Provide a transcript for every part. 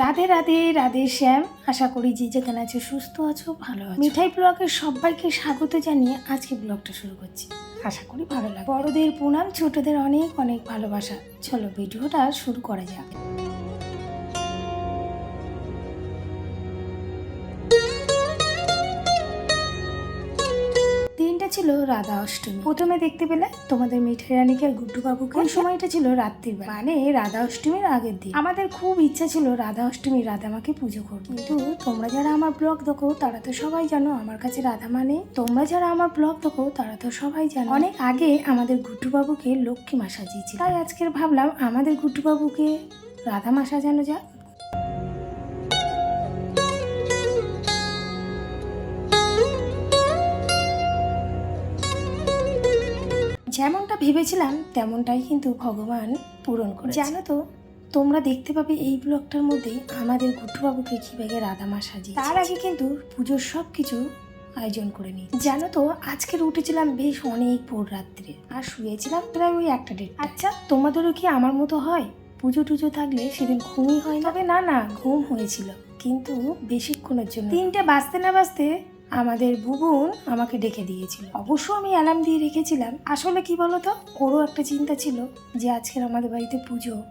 রাধে রাধে রাধে শ্যাম। আশা করি যে যেখানে আছো সুস্থ আছো ভালো আছো। মিঠাই ব্লগের সবাইকে স্বাগত জানিয়ে আজকে ব্লগটা শুরু করছি। আশা করি ভালো লাগে বড়দের প্রণাম ছোটদের অনেক অনেক ভালোবাসা। চলো ভিডিওটা শুরু করা যাক। ছিল রাধা অষ্টমী। প্রথমে দেখতে পেলে তোমাদের মিঠাই রানীকে আর গুড্ডু বাবুকে। ওই সময়টা ছিল রাত্রির বেলা। মানে রাধা অষ্টমীর আগের দিন। আমাদের খুব ইচ্ছা ছিল রাধা অষ্টমী রাধা মাকে পুজো করব কিন্তু তোমরা যারা আমার ব্লগ দেখো, তারা তো সবাই জানো আমার কাছে রাধা মানে। তোমরা যারা আমার ব্লগ দেখো, তারা তো সবাই জানো। অনেক আগে আমাদের গুড্ডু বাবুকে লক্ষ্মী মা সাজিয়েছিল তাই আজকের ভাবলাম আমাদের গুড্ডু বাবুকে রাধা মা সাজানো যাক। যেমনটা ভেবেছিলাম তেমনটাই কিন্তু ভগবান পূরণ করে জানো তো তোমরা দেখতে পাবে এই ব্লগটার মধ্যে আমাদের গুট্টুবাবুকে কীভাবে রাধামা সাজিয়ে তার আগে কিন্তু পুজোর সব কিছু আয়োজন করে নিই জানো তো আজকের উঠেছিলাম বেশ অনেক ভোর রাত্রে আর শুয়েছিলাম প্রায় ওই একটা ডেট আচ্ছা। তোমাদেরও কি আমার মতো হয়? পুজো টুজো থাকলে সেদিন ঘুমই হয় না? তবে না না। ঘুম হয়েছিল কিন্তু বেশিক্ষণের জন্য। তিনটে বাজতে না বাজতে আমাদের বুবুন আমাকে ডেকে দিয়েছিল। অবশ্য আমি অ্যালার্ম দিয়ে রেখেছিলাম। আসলে কি বলতো? ওরও একটা চিন্তা ছিল যে আজকের আমাদের বাড়িতে পুজো।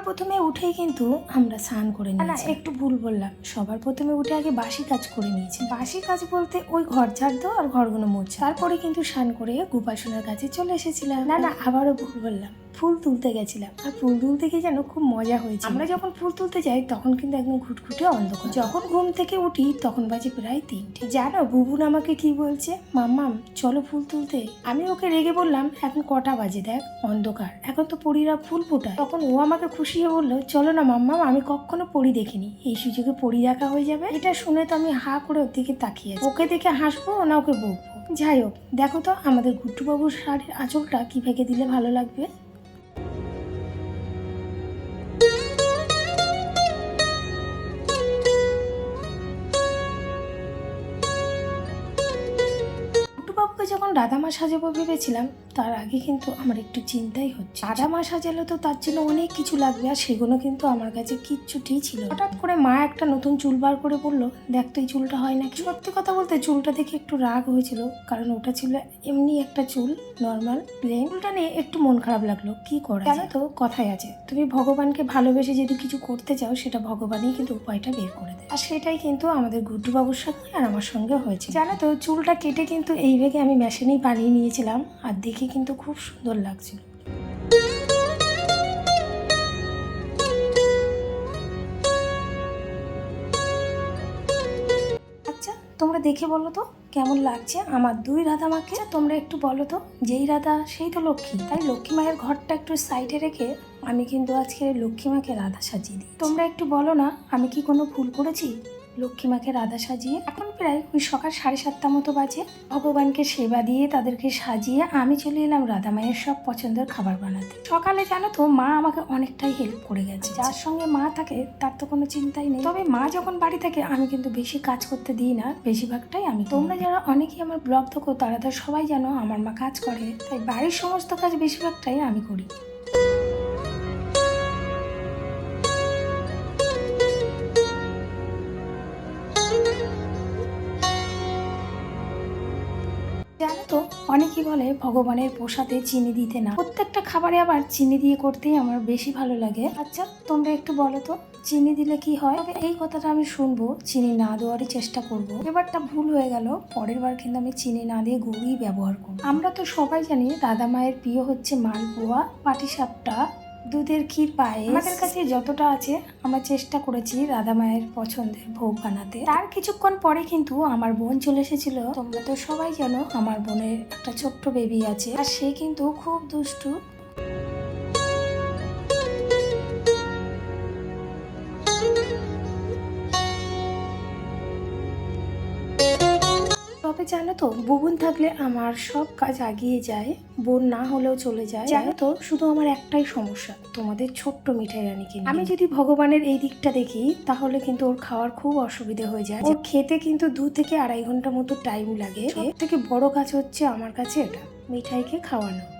সবার প্রথমে উঠেই কিন্তু আমরা স্নান করে নিই না একটু ভুল বললাম। সবার প্রথমে উঠে আগে বাসি কাজ করে নিয়েছি। বাসি কাজ বলতে ওই ঘর ঝাড় দাও আর ঘরগুলো মোছা। তারপরে কিন্তু স্নান করে গোপাসনার কাছে চলে এসেছিলাম। না না আবারও ভুল বললাম। ফুল তুলতে গেছিলাম। আর ফুল তুলতে গিয়ে যেন খুব মজা হয়েছে আমরা যখন ফুল তুলতে যাই তখন কিন্তু একদম ঘুটঘুটে অন্ধকার। যখন ঘুম থেকে উঠি তখন বাজে প্রায় তিনটে। জানো বুবুন আমাকে কি বলছে? মাম্মাম চলো ফুল তুলতে। আমি ওকে রেগে বললাম এখন কটা বাজে দেখ? অন্ধকার। এখন তো পরীরা ফুল ফোটায়। তখন ও আমাকে খুশি হয়ে বলল চলো না মাম্মাম আমি কখনো পরি দেখিনি। এই সুযোগে পরি দেখা হয়ে যাবে। এটা শুনে তো আমি হা করে ওর দিকে তাকিয়ে। ওকে দেখে হাসবো না ওকে বকবো। যাই হোক দেখো তো আমাদের গুট্টুবাবুর শাড়ির আঁচলটা কি ভেঙে দিলে ভালো লাগবে? যখন রাধামা সাজাবো ভেবেছিলাম, তার আগে কিন্তু আমার একটু চিন্তাই হচ্ছে। রাধামা সাজালে তো তার জন্য অনেক কিছু লাগবে, আর সেগুলো কিন্তু আমার কাছে কিচ্ছুটি ছিল হঠাৎ করে মা একটা নতুন চুল বার করে বলল, দেখ তো এই চুলটা হয় নাকি? সত্যি কথা বলতে চুলটা দেখে একটু রাগ হয়েছিল, কারণ ওটা ছিল এমনি একটা চুল নর্মাল প্লেন চুলটা নিয়ে একটু মন খারাপ লাগল, কি করা জানো তো, কথাই আছে, তুমি ভগবানকে ভালোবেসে যদি কিছু করতে চাও, সেটা ভগবানই কিন্তু উপায়টা বের করে দেয়। আর সেটাই কিন্তু আমাদের গুড্ডু বাবুর সঙ্গে আর আমার সঙ্গে হয়েছে। জানো তো, চুলটা কেটে কিন্তু এই ভেগে আমি মেশিনেই বানিয়ে নিয়েছিলাম আর দেখে কিন্তু খুব সুন্দর লাগছিল। আচ্ছা তোমরা দেখে বলো তো, কেমন লাগছে আমার দুই রাধা মাকে? তোমরা একটু বলো তো, যেই রাধা, সেই তো লক্ষ্মী। তাই লক্ষ্মী মায়ের ঘরটা একটু সাইডে রেখে আমি কিন্তু আজকে লক্ষ্মী মাকে রাধা সাজিয়ে দিই। তোমরা একটু বলো না, আমি কি কোনো ভুল করেছি? লক্ষ্মী মাকে রাধা সাজিয়ে, এখন প্রায় ওই সকাল সাড়ে সাতটা মতো বাজে। ভগবানকে সেবা দিয়ে তাদেরকে সাজিয়ে আমি চলে এলাম রাধা মায়ের সব পছন্দের খাবার বানাতে। সকালে জানো তো, মা আমাকে অনেকটাই হেল্প করে গেছে। যার সঙ্গে মা থাকে, তার তো কোনো চিন্তাই নেই। তবে মা যখন বাড়ি থাকে, আমি কিন্তু বেশি কাজ করতে দিই না, বেশিরভাগটাই আমি তোমরা যারা অনেকেই আমার ব্লগ দেখো, তারা তো সবাই জানো আমার মা কাজ করে। তাই বাড়ির সমস্ত কাজ বেশিরভাগটাই আমি করি। তো অনেকেই বলে ভগবানের প্রসাদে চিনি দিতে না। প্রত্যেকটা খাবারে আবার চিনি দিয়ে করতেই আমার বেশি ভালো লাগে। আচ্ছা তোমরা একটু বলো তো, চিনি দিলে কি হয়? তবে এই কথাটা আমি শুনব, চিনি না দেওয়ারই চেষ্টা করব। এবারটা ভুল হয়ে গেল, পরের বার কিন্তু আমি চিনি না দিয়ে গরুই ব্যবহার করব। আমরা তো সবাই জানি দাদা মায়ের প্রিয় হচ্ছে মালপোয়া, পাটিসাপটা দুধের ক্ষীর পায়ে আমাদের কাছে যতটা আছে, আমরা চেষ্টা করেছি রাধা মায়ের পছন্দের ভোগ বানাতে। তার কিছুক্ষণ পরে কিন্তু আমার বোন চলে এসেছিল। তোমরা তো সবাই জানো, আমার বোনের একটা ছোট্ট বেবি আছে। আর সে কিন্তু খুব দুষ্টু। তবে জানো তো বোন থাকলে আমার সব কাজ আগিয়ে যায়, বোন না হলেও চলে যায়। জানো তো, শুধু আমার একটাই সমস্যা, তোমাদের ছোট্ট মিঠাই রানীকে। আমি যদি ভগবানের এই দিকটা দেখি, তাহলে কিন্তু ওর খাওয়ার খুব অসুবিধে হয়ে যায়। ওর খেতে কিন্তু দু থেকে আড়াই ঘণ্টা মতো টাইম লাগে। সব থেকে বড় কাজ হচ্ছে আমার কাছে এটা, মিঠাইকে খাওয়ানো।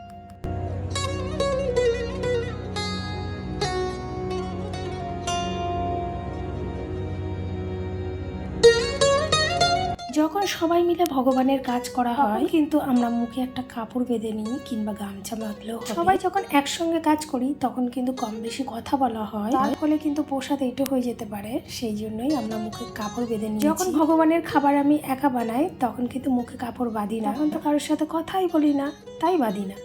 যখন সবাই মিলে ভগবানের কাজ করা হয় কিন্তু আমরা মুখে একটা কাপড় বেঁধে নিই কিংবা গামছা বাঁধলেও সবাই যখন একসঙ্গে কাজ করি তখন কিন্তু কম বেশি কথা বলা হয়। তার ফলে কিন্তু প্রসাদ এইটা হয়ে যেতে পারে সেই জন্যই আমরা মুখে কাপড় বেঁধে নিই যখন ভগবানের খাবার আমি একা বানাই তখন কিন্তু মুখে কাপড় বাঁধি না। তখন তো কারোর সাথে কথাই বলি না তাই বাঁধি না।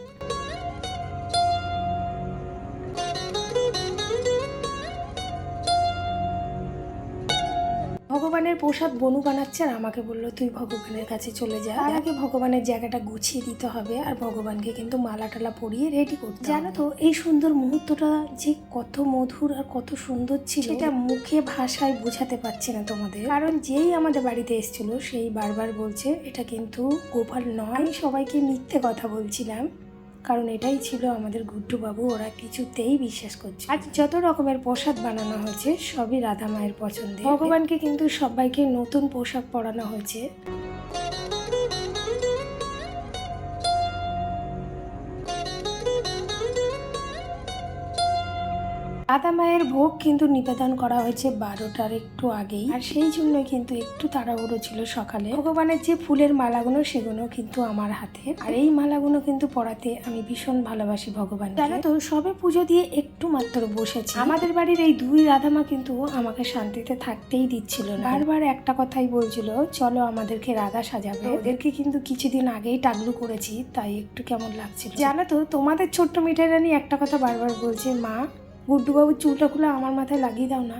ভগবানের প্রসাদ বনু বানাচ্ছে আর আমাকে বলল তুই ভগবানের কাছে চলে যা। তার আগে ভগবানের জায়গাটা গুছিয়ে দিতে হবে আর ভগবানকে কিন্তু মালা টালা পরিয়ে রেডি করতে জানো তো এই সুন্দর মুহূর্তটা যে কত মধুর আর কত সুন্দর ছিল সেটা মুখে ভাষায় বোঝাতে পারছি না তোমাদের। কারণ যেই আমাদের বাড়িতে এসেছিল সেই বারবার বলছে এটা কিন্তু গোপাল নয়। সবাইকে মিথ্যে কথা বলছিলাম। কারণ এটাই ছিল আমাদের গুড্ডুবাবু ওরা কিছুতেই বিশ্বাস করছে আজ যত রকমের পোশাক বানানো হয়েছে সবই রাধা মায়ের পছন্দের। ভগবানকে কিন্তু সবাইকে নতুন পোশাক পরানো হয়েছে। রাধা মায়ের ভোগ কিন্তু নিবেদন করা হয়েছে বারোটার একটু আগেই। আর সেই জন্য কিন্তু একটু তাড়াহুড়ো ছিল সকালে। ভগবানের যে ফুলের মালাগুলো, সেগুলো কিন্তু আমার হাতে আর এই মালাগুলো কিন্তু পরাতে আমি ভীষণ ভালোবাসি ভগবান জানো তো, সবে পুজো দিয়ে একটু মাত্র বসেছি। আমাদের বাড়ির এই দুই রাধামা কিন্তু আমাকে শান্তিতে থাকতেই দিচ্ছিল না। বারবার একটা কথাই বলছিল, চলো আমাদেরকে রাধা সাজাবে। ওদেরকে কিন্তু কিছুদিন আগেই টাগলু করেছি, তাই একটু কেমন লাগছিল। জানো তো, তোমাদের ছোট্ট মিঠাই রানী একটা কথা বারবার বলছে, মা গুড্ডুবাবুর চুলটা খুলে আমার মাথায় লাগিয়ে দাও না।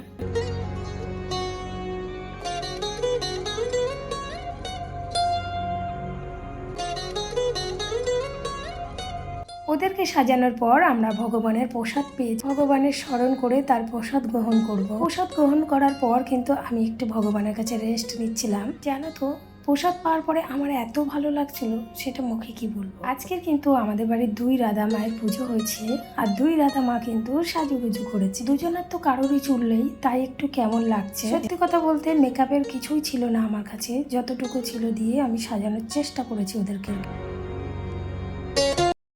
ওদেরকে সাজানোর পর আমরা ভগবানের প্রসাদ পেয়েছি ভগবানের স্মরণ করে তার প্রসাদ গ্রহণ করব। প্রসাদ গ্রহণ করার পর কিন্তু আমি একটু ভগবানের কাছে রেস্ট নিচ্ছিলাম। জানো তো প্রসাদ পাওয়ার পরে আমার এত ভালো লাগছিল, সেটা মুখে কি বলব? আজকের কিন্তু আমাদের বাড়ির দুই রাধা মায়ের পুজো হয়েছে, আর দুই রাধা মা কিন্তু সাজুগুজু করেছে। দুজনের তো কারোরই চুল নেই, তাই একটু কেমন লাগছে? সত্যি কথা বলতে মেকআপের কিছুই ছিল না আমার কাছে, যতটুকু ছিল দিয়ে আমি সাজানোর চেষ্টা করেছি ওদেরকে।